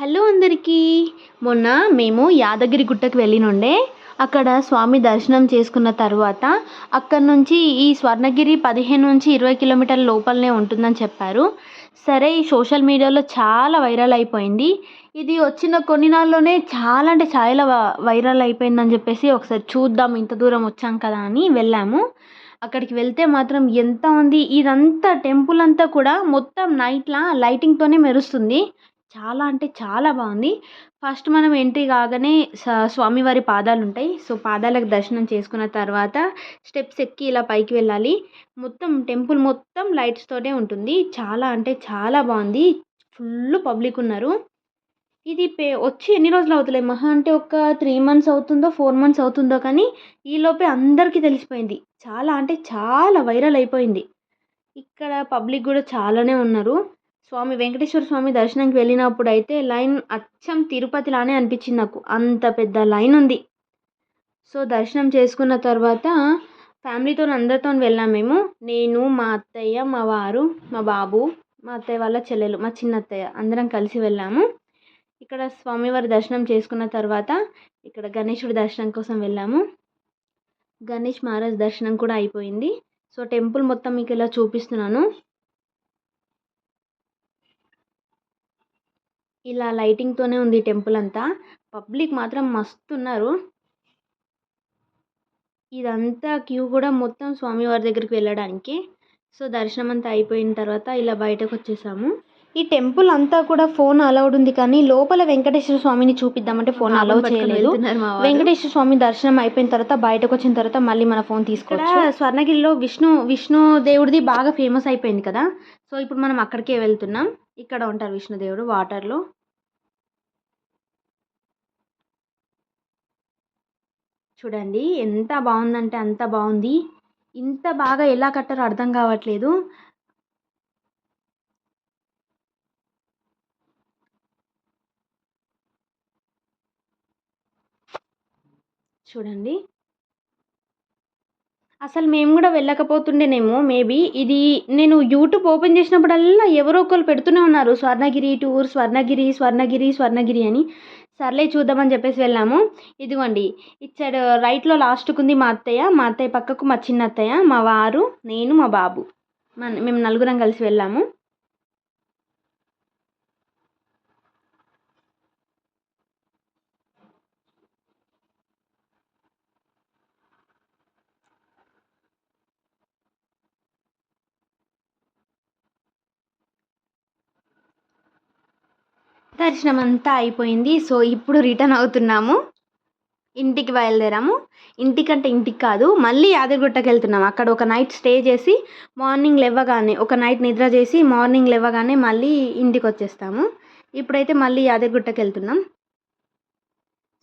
Hello అందరికీ. మొన్న మేము యాదగిరి గుట్టకు వెళ్ళినుండే. అక్కడ స్వామి దర్శనం చేసుకున్న తర్వాత అక్కడ నుంచి ఈ స్వర్ణగిరి పదిహేను నుంచి ఇరవై కిలోమీటర్ల లోపలనే ఉంటుందని చెప్పారు. సరే ఈ సోషల్ మీడియాలో చాలా వైరల్ అయిపోయింది. ఇది వచ్చిన కొన్ని నాళ్ళలోనే చాలా అంటే చాలా వైరల్ అయిపోయిందని చెప్పేసి ఒకసారి చూద్దాం ఇంత దూరం వచ్చాం కదా అని వెళ్ళాము. అక్కడికి వెళ్తే మాత్రం ఎంత ఉంది? ఇదంతా టెంపుల్ అంతా కూడా మొత్తం నైట్లా లైటింగ్తోనే మెరుస్తుంది. చాలా అంటే చాలా బాగుంది. ఫస్ట్ మనం ఎంట్రీ కాగానే స్వామివారి పాదాలు ఉంటాయి సో పాదాలకు దర్శనం చేసుకున్న తర్వాత స్టెప్స్ ఎక్కి ఇలా పైకి వెళ్ళాలి. మొత్తం టెంపుల్ మొత్తం లైట్స్తోనే ఉంటుంది. చాలా అంటే చాలా బాగుంది. ఫుల్ పబ్లిక్ ఉన్నారు. ఇది పే వచ్చి ఎన్ని రోజులు అవుతలే? మహా అంటే ఒక త్రీ మంత్స్ అవుతుందో ఫోర్ మంత్స్ అవుతుందో కానీ ఈలోపే అందరికీ తెలిసిపోయింది. చాలా అంటే చాలా వైరల్ అయిపోయింది. ఇక్కడ పబ్లిక్ కూడా చాలానే ఉన్నారు. స్వామి వెంకటేశ్వర స్వామి దర్శనంకి వెళ్ళినప్పుడు అయితే లైన్ అచ్చం తిరుపతిలానే అనిపించింది నాకు. అంత పెద్ద లైన్ ఉంది. సో దర్శనం చేసుకున్న తర్వాత ఫ్యామిలీతో అందరితో వెళ్ళాం మేము. నేను మా అత్తయ్య మా వారు మా బాబు మా అత్తయ్య వాళ్ళ చెల్లెలు మా చిన్న అత్తయ్య అందరం కలిసి వెళ్ళాము. ఇక్కడ స్వామివారి దర్శనం చేసుకున్న తర్వాత ఇక్కడ గణేశుడి దర్శనం కోసం వెళ్ళాము. గణేష్ మహారాజ్ దర్శనం కూడా అయిపోయింది. సో టెంపుల్ మొత్తం మీకు ఇలా చూపిస్తున్నాను. ఇలా లైటింగ్తోనే ఉంది టెంపుల్ అంతా. పబ్లిక్ మాత్రం మస్తు ఉన్నారు. ఇదంతా క్యూ కూడా మొత్తం స్వామివారి దగ్గరికి వెళ్ళడానికి. సో దర్శనం అంతా అయిపోయిన తర్వాత ఇలా బయటకు వచ్చేసాము. ఈ టెంపుల్ అంతా కూడా ఫోన్ అలౌడ్ ఉంది కానీ లోపల వెంకటేశ్వర స్వామిని చూపిద్దామంటే ఫోన్ అలౌ చేయలేదు. వెంకటేశ్వర స్వామి దర్శనం అయిపోయిన తర్వాత బయటకు వచ్చిన తర్వాత మళ్ళీ మన ఫోన్ తీసుకోవచ్చు. స్వర్ణగిరిలో విష్ణు విష్ణు దేవుడిది బాగా ఫేమస్ అయిపోయింది కదా. సో ఇప్పుడు మనం అక్కడికే వెళ్తున్నాం. ఇక్కడ ఉంటారు విష్ణుదేవుడు వాటర్లో చూడండి ఎంత బాగుందంటే అంత బాగుంది. ఇంత బాగా ఎలా కట్టారో అర్థం కావట్లేదు. చూడండి. అసలు మేము కూడా వెళ్ళకపోతుండేనేమో మేబీ. ఇది నేను యూట్యూబ్ ఓపెన్ చేసినప్పుడల్లా ఎవరో ఒకరు పెడుతూనే ఉన్నారు. స్వర్ణగిరి టూర్ స్వర్ణగిరి స్వర్ణగిరి స్వర్ణగిరి అని. సర్లే చూద్దామని చెప్పేసి వెళ్ళాము. ఇదిగోండి ఇచ్చాడు రైట్లో లాస్ట్కు ఉంది మా అత్తయ్య. మా అత్తయ్య పక్కకు మా చిన్న అత్తయ్య మా వారు నేను మా బాబు. మేము నలుగురం కలిసి వెళ్ళాము. దర్శనం అంతా అయిపోయింది. సో ఇప్పుడు రిటర్న్ అవుతున్నాము. ఇంటికి బయలుదేరాము. ఇంటికంటే ఇంటికి కాదు మళ్ళీ యాదగిరిగుట్టకి వెళ్తున్నాము అక్కడ ఒక నైట్ స్టే చేసి మార్నింగ్ లేవగానే ఒక నైట్ నిద్ర చేసి మార్నింగ్ లేవగానే మళ్ళీ ఇంటికి వచ్చేస్తాము ఇప్పుడైతే మళ్ళీ యాదగిరిగుట్టకి వెళ్తున్నాం.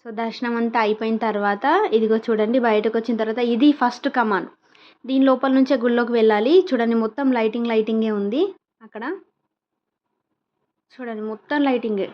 సో దర్శనం అంతా అయిపోయిన తర్వాత ఇదిగో చూడండి బయటకు వచ్చిన తర్వాత ఇది ఫస్ట్ కమాన్. దీని లోపల నుంచే గుళ్ళోకి వెళ్ళాలి. చూడండి మొత్తం లైటింగ్ లైటింగే ఉంది అక్కడ. చూడండి మొత్తం లైటింగే.